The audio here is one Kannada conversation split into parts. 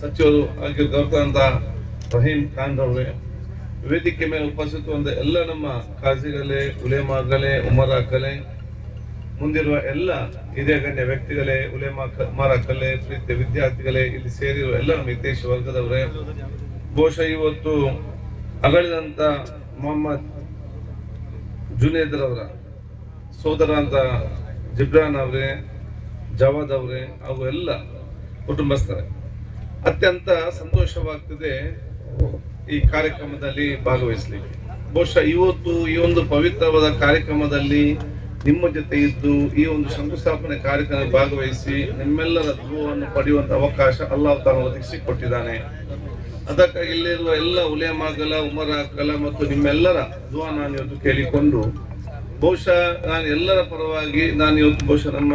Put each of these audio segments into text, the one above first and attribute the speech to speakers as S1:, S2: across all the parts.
S1: ಸಚಿವರು ಆಗಿರ್ತಕ್ಕಂಥ ರಹೀಂ ಖಾನ್ ರವರೇ, ವೇದಿಕೆ ಮೇಲೆ ಉಪಸ್ಥಿತ ಎಲ್ಲ ನಮ್ಮ ಕಾಜಿಗಳೇ ಉಲೇಮಾಗಳೇ ಉಮರಾಕಲೆ ಮುಂದಿರುವ ಎಲ್ಲ ಹಿರಿಯ ಗಣ್ಯ ವ್ಯಕ್ತಿಗಳೇ ಉಲೇಮಾ ಉಮರಾಕಲೆ ಪ್ರೀತಿಯ ವಿದ್ಯಾರ್ಥಿಗಳೇ ಇಲ್ಲಿ ಸೇರಿರುವ ಎಲ್ಲ ನಮ್ಮ ವರ್ಗದವರೇ, ಬಹುಶಃ ಇವತ್ತು ಅಗಳಿದಂತ ಮೊಹಮ್ಮದ್ ಜುನೇದ್ರವರ ಸೋದರ ಅಂತ ಜಿಬ್ರಾನ್ ಅವರೇ, ಜವಾದ್ ಅವರೇ ಹಾಗೂ ಎಲ್ಲ ಕುಟುಂಬಸ್ಥರೇ. ಅತ್ಯಂತ ಸಂತೋಷವಾಗ್ತದೆ ಈ ಕಾರ್ಯಕ್ರಮದಲ್ಲಿ ಭಾಗವಹಿಸಲಿಕ್ಕೆ. ಬಹುಶಃ ಇವತ್ತು ಈ ಒಂದು ಪವಿತ್ರವಾದ ಕಾರ್ಯಕ್ರಮದಲ್ಲಿ ನಿಮ್ಮ ಜೊತೆ ಇದ್ದು ಈ ಒಂದು ಶಂಕುಸ್ಥಾಪನೆ ಕಾರ್ಯಕ್ರಮ ಭಾಗವಹಿಸಿ ನಿಮ್ಮೆಲ್ಲರ ಧ್ರುವವನ್ನು ಪಡೆಯುವಂತ ಅವಕಾಶ ಅಲ್ಲಾಹ್ ತಾನು ಒದಗಿಸಿಕೊಟ್ಟಿದ್ದಾನೆ ಅದಕ್ಕಾಗಿ ಇಲ್ಲಿರುವ ಎಲ್ಲ ಉಮರ ಕಲ ಮತ್ತು ನಿಮ್ಮೆಲ್ಲರ ಧ್ವ ನಾನು ಇವತ್ತು ಕೇಳಿಕೊಂಡು, ಬಹುಶಃ ನಾನು ಎಲ್ಲರ ಪರವಾಗಿ ನಾನು ಇವತ್ತು ಬಹುಶಃ ನಮ್ಮ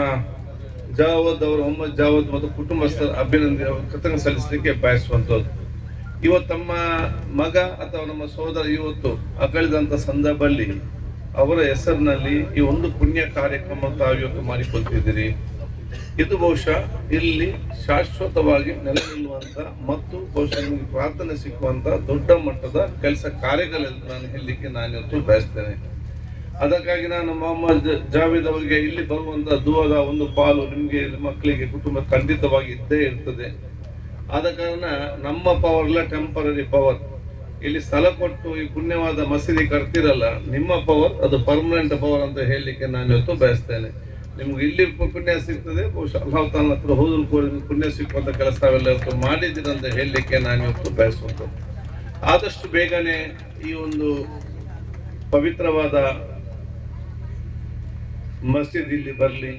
S1: ಜಾವದ್ ಅವರ ಮೊಹಮ್ಮದ್ ಜಾವದ್ ಮತ್ತು ಕುಟುಂಬಸ್ಥರ ಅಭಿನಂದನೆ ಕೃತಜ್ಞ ಸಲ್ಲಿಸಲಿಕ್ಕೆ ಬಯಸುವಂತದ್ದು ಇವತ್ತು ತಮ್ಮ ಮಗ ಅಥವಾ ನಮ್ಮ ಸಹೋದರ ಇವತ್ತು ಅಗಲಿದಂತ ಸಂದರ್ಭದಲ್ಲಿ ಅವರ ಹೆಸರಿನಲ್ಲಿ ಈ ಒಂದು ಪುಣ್ಯ ಕಾರ್ಯಕ್ರಮ ತಾವು ಇವತ್ತು ಮಾಡಿಕೊಳ್ತಿದ್ದೀರಿ. ಇದು ಬಹುಶಃ ಇಲ್ಲಿ ಶಾಶ್ವತವಾಗಿ ನೆಲೆ ನಿಲ್ಲುವಂತ ಮತ್ತು ಬಹುಶಃ ನಿಮಗೆ ಪ್ರಾರ್ಥನೆ ಸಿಕ್ಕುವಂತ ದೊಡ್ಡ ಮಟ್ಟದ ಕೆಲಸ ಕಾರ್ಯಗಳೆಲ್ಲ ನಾನು ಹೇಳಲಿಕ್ಕೆ ನಾನು ಇವತ್ತು ಬಯಸ್ತೇನೆ. ಅದಕ್ಕಾಗಿ ನಾನು ಮೊಹಮ್ಮದ್ ಜಾವೇದ್ ಅವರಿಗೆ ಇಲ್ಲಿ ಬರುವಂತ ದುವದ ಒಂದು ಪಾಲು ನಿಮಗೆ ಮಕ್ಕಳಿಗೆ ಕುಟುಂಬ ಖಂಡಿತವಾಗಿ ಇದ್ದೇ ಇರ್ತದೆ. ಆದ ಕಾರಣ ನಮ್ಮ ಪವರ್ ಎಲ್ಲ ಟೆಂಪರರಿ ಪವರ್ ಇಲ್ಲಿ ಸ್ಥಳ ಕೊಟ್ಟು ಈ ಪುಣ್ಯವಾದ ಮಸೀದಿ ಕಟ್ತಿರಲ್ಲ, ನಿಮ್ಮ ಪವರ್ ಅದು ಪರ್ಮನೆಂಟ್ ಪವರ್ ಅಂತ ಹೇಳಲಿಕ್ಕೆ ನಾನು ಇವತ್ತು ಬಯಸ್ತೇನೆ. ನಿಮ್ಗೆ ಇಲ್ಲಿ ಪುಣ್ಯ ಸಿಗ್ತದೆ ಹತ್ರ ಹೋದ್ರು ಕೂಡ ಪುಣ್ಯ ಸಿಕ್ಕುವಂತ ಕೆಲಸ ಇವತ್ತು ಮಾಡಿದ್ದೀರ ಅಂತ ಹೇಳಲಿಕ್ಕೆ ನಾನು ಇವತ್ತು ಬಯಸುವಂತ ಆದಷ್ಟು ಬೇಗನೆ ಈ ಒಂದು ಪವಿತ್ರವಾದ ಮಸೀದ್ ಇಲ್ಲಿ ಬರಲಿ.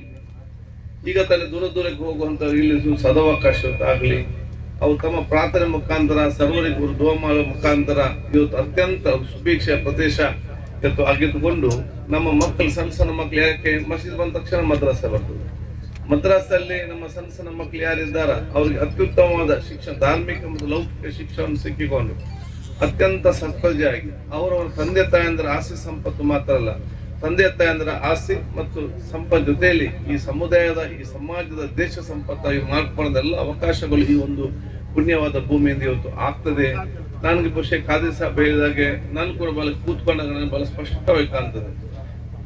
S1: ಈಗ ತಾನೇ ದೂರ ದೂರಕ್ಕೆ ಹೋಗುವಂತ ಇಲ್ಲಿ ಸದಾವಕಾಶ ಆಗಲಿ. ಅವ್ರು ತಮ್ಮ ಪ್ರಾರ್ಥನೆ ಮುಖಾಂತರ ಸರ್ವರಿಗೂ ಮಾಡೋ ಮುಖಾಂತರ ಇವತ್ತು ಅತ್ಯಂತ ಸುಭೀಕ್ಷ ಪ್ರದೇಶ ಇವತ್ತು ಆಗಿದ್ದುಕೊಂಡು ನಮ್ಮ ಮಕ್ಕಳು, ಸಣ್ಣ ಸಣ್ಣ ಮಕ್ಕಳು ಯಾಕೆ ಮಸೀದ್ ಬಂದ ತಕ್ಷಣ ಮದ್ರಾಸ ಬರ್ತದೆ. ಮದ್ರಾಸಲ್ಲಿ ನಮ್ಮ ಸಣ್ಣ ಸಣ್ಣ ಮಕ್ಕಳು ಯಾರಿದ್ದಾರ, ಅವ್ರಿಗೆ ಅತ್ಯುತ್ತಮವಾದ ಶಿಕ್ಷಣ, ಧಾರ್ಮಿಕ ಮತ್ತು ಲೌಕಿಕ ಶಿಕ್ಷಣ ಸಿಕ್ಕಿಕೊಂಡು ಅತ್ಯಂತ ಸತ್ವಜಾಗಿ ಅವರವರ ತಂದೆ ತಾಯಂದ್ರ ಆಸ್ತಿ ಸಂಪತ್ತು ಮಾತ್ರ ಅಲ್ಲ ತಂದೆ ತಾಯಂದ್ರ ಆಸ್ತಿ ಮತ್ತು ಸಂಪತ್ ಜೊತೆಯಲ್ಲಿ ಈ ಸಮುದಾಯದ, ಈ ಸಮಾಜದ ದೇಶ ಸಂಪತ್ತಾಗಿ ಮಾರ್ಪಡದ ಎಲ್ಲ ಅವಕಾಶಗಳು ಈ ಒಂದು ಪುಣ್ಯವಾದ ಭೂಮಿಯಿಂದ ಇವತ್ತು ಆಗ್ತದೆ. ನನಗೆ ಬಹುಶಃ ಖಾದಿ ಸಾಹೇಬ್ ಹೇಳಿದಾಗೆ ನಾನು ಕೂಡ ಬಹಳ ಕೂತ್ಕೊಂಡಾಗ ನನಗೆ ಬಹಳ ಸ್ಪಷ್ಟವಾಗಿ ಕಾಣ್ತದೆ.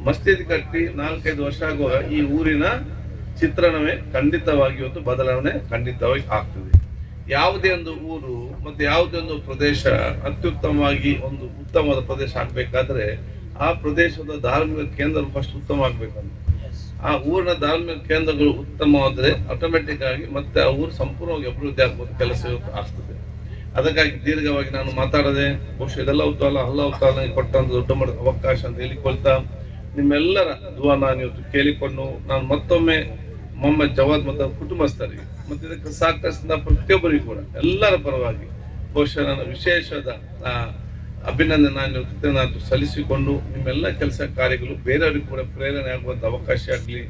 S1: ಮಸ್ಜಿದ್ ಕಟ್ಟಿ ನಾಲ್ಕೈದು ವರ್ಷ ಆಗುವ ಈ ಊರಿನ ಚಿತ್ರಣವೇ ಖಂಡಿತವಾಗಿ ಇವತ್ತು ಬದಲಾವಣೆ ಖಂಡಿತವಾಗಿ ಆಗ್ತದೆ. ಯಾವುದೇ ಒಂದು ಊರು ಮತ್ತೆ ಯಾವುದೇ ಒಂದು ಪ್ರದೇಶ ಅತ್ಯುತ್ತಮವಾಗಿ ಒಂದು ಉತ್ತಮವಾದ ಪ್ರದೇಶ ಆಗ್ಬೇಕಾದ್ರೆ ಆ ಪ್ರದೇಶದ ಧಾರ್ಮಿಕ ಕೇಂದ್ರ ಫಸ್ಟ್ ಉತ್ತಮ ಆಗ್ಬೇಕಂತ. ಆ ಊರಿನ ಧಾರ್ಮಿಕ ಕೇಂದ್ರಗಳು ಉತ್ತಮವಾದರೆ ಆಟೋಮೆಟಿಕ್ ಆಗಿ ಮತ್ತೆ ಆ ಊರು ಸಂಪೂರ್ಣವಾಗಿ ಅಭಿವೃದ್ಧಿ ಆಗ್ಬೋದು ಕೆಲಸ ಆಗ್ತದೆ. ಅದಕ್ಕಾಗಿ ದೀರ್ಘವಾಗಿ ನಾನು ಮಾತಾಡದೆ ಬಹುಶಃ ಇದೆಲ್ಲ ಉತ್ತಾಲ ಅಲ್ಲ ತಾಲನಿಗೆ ಕೊಟ್ಟಂತ ದೊಡ್ಡ ಮಟ್ಟದ ಅವಕಾಶ ಅಂತ ಹೇಳಿಕೊಳ್ತಾ ನಿಮ್ಮೆಲ್ಲರ ದುವಾ ನಾನು ಇವತ್ತು ಕೇಳಿಕೊಂಡು ನಾನು ಮತ್ತೊಮ್ಮೆ ಮೊಹಮ್ಮದ್ ಜವಾದ್ ಮತ್ತು ಕುಟುಂಬಸ್ಥರಿಗೆ ಮತ್ತೆ ಇದಕ್ಕೆ ಸಾಕಷ್ಟು ಪ್ರತಿಯೊಬ್ಬರಿಗೂ ಕೂಡ ಎಲ್ಲರ ಪರವಾಗಿ ಬಹುಶಃ ನಾನು ವಿಶೇಷದ ಆ, ಅಭಿನಂದನೆ ನಾನು ಸಲ್ಲಿಸಿಕೊಂಡು ನಿಮ್ಮೆಲ್ಲ ಕೆಲಸ ಕಾರ್ಯಗಳು ಬೇರೆಯವ್ರಿಗೆ ಕೂಡ ಪ್ರೇರಣೆ ಆಗುವಂತ ಅವಕಾಶ ಆಗಲಿ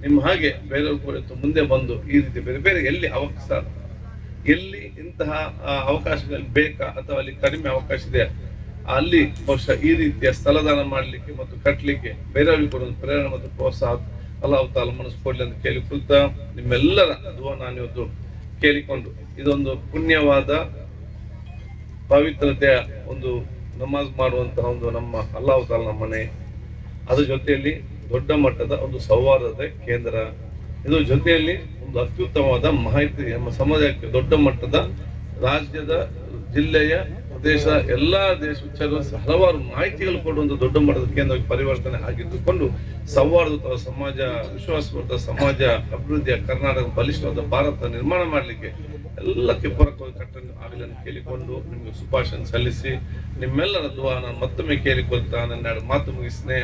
S1: ನಿಮ್ಮ ಹಾಗೆ ಬೇರೆಯವರು ಕೂಡ ಮುಂದೆ ಬಂದು ಈ ರೀತಿ ಬೇರೆ ಬೇರೆ ಎಲ್ಲಿ ಅವಕಾಶ, ಎಲ್ಲಿ ಇಂತಹ ಅವಕಾಶಗಳು ಬೇಕಾ ಅಥವಾ ಅಲ್ಲಿ ಕಡಿಮೆ ಅವಕಾಶ ಇದೆ ಅಲ್ಲಿ ಬಹುಶಃ ಈ ರೀತಿಯ ಸ್ಥಳದಾನ ಮಾಡಲಿಕ್ಕೆ ಮತ್ತು ಕಟ್ಟಲಿಕ್ಕೆ ಬೇರೆಯವ್ರಿಗೆ ಕೂಡ ಒಂದು ಪ್ರೇರಣೆ ಮತ್ತು ಪ್ರೋತ್ಸಾಹ ಅಲ್ಲಾಹ್ ತಾಲ ಮನಸ್ಸು ಕೊಡಲಿ ಅಂತ ಕೇಳಿಕೊಳ್ತಾ ನಿಮ್ಮೆಲ್ಲರ ದುವಾ ನಾನು ಇವತ್ತು ಕೇಳಿಕೊಂಡು ಇದೊಂದು ಪುಣ್ಯವಾದ ಪವಿತ್ರತೆಯ ಒಂದು ನಮಾಜ್ ಮಾಡುವಂತಹ ಒಂದು ನಮ್ಮ ಅಲ್ಲಾಹು ತಾಲ ನಮ್ಮ ಮನೆ. ಅದರ ಜೊತೆಯಲ್ಲಿ ದೊಡ್ಡ ಮಟ್ಟದ ಒಂದು ಸೌಹಾರ್ದತೆ ಕೇಂದ್ರ. ಇದರ ಜೊತೆಯಲ್ಲಿ ಒಂದು ಅತ್ಯುತ್ತಮವಾದ ಮಾಹಿತಿ ನಮ್ಮ ಸಮಾಜಕ್ಕೆ ದೊಡ್ಡ ಮಟ್ಟದ ರಾಜ್ಯದ ಜಿಲ್ಲೆಯ ಪ್ರದೇಶ ಎಲ್ಲಾ ದೇಶ ಹಲವಾರು ಮಾಹಿತಿಗಳು ಕೊಡುವಂತ ದೊಡ್ಡ ಮಟ್ಟದ ಕೇಂದ್ರಕ್ಕೆ ಪರಿವರ್ತನೆ ಆಗಿದ್ದುಕೊಂಡು ಸೌಹಾರ್ದಯುತ ಸಮಾಜ ವಿಶ್ವಾಸವಂತ ಸಮಾಜ, ಅಭಿವೃದ್ಧಿಯ ಕರ್ನಾಟಕ, ಬಲಿಷ್ಠವಾದ ಭಾರತ ನಿರ್ಮಾಣ ಮಾಡಲಿಕ್ಕೆ ಎಲ್ಲ ಪೂರಕವಾಗಿ ಕಟ್ಟನ್ನು ಆಗಲಿ ಕೇಳಿಕೊಂಡು ನಿಮಗೆ ಶುಭಾಶಯ ಸಲ್ಲಿಸಿ, ನಿಮ್ಮೆಲ್ಲರ ದುವಾ ನಾನು ಮತ್ತೊಮ್ಮೆ ಕೇಳಿಕೊಳ್ತಾ ನನ್ನ ಮಾತು ಮುಗಿಸ್ತೇನೆ.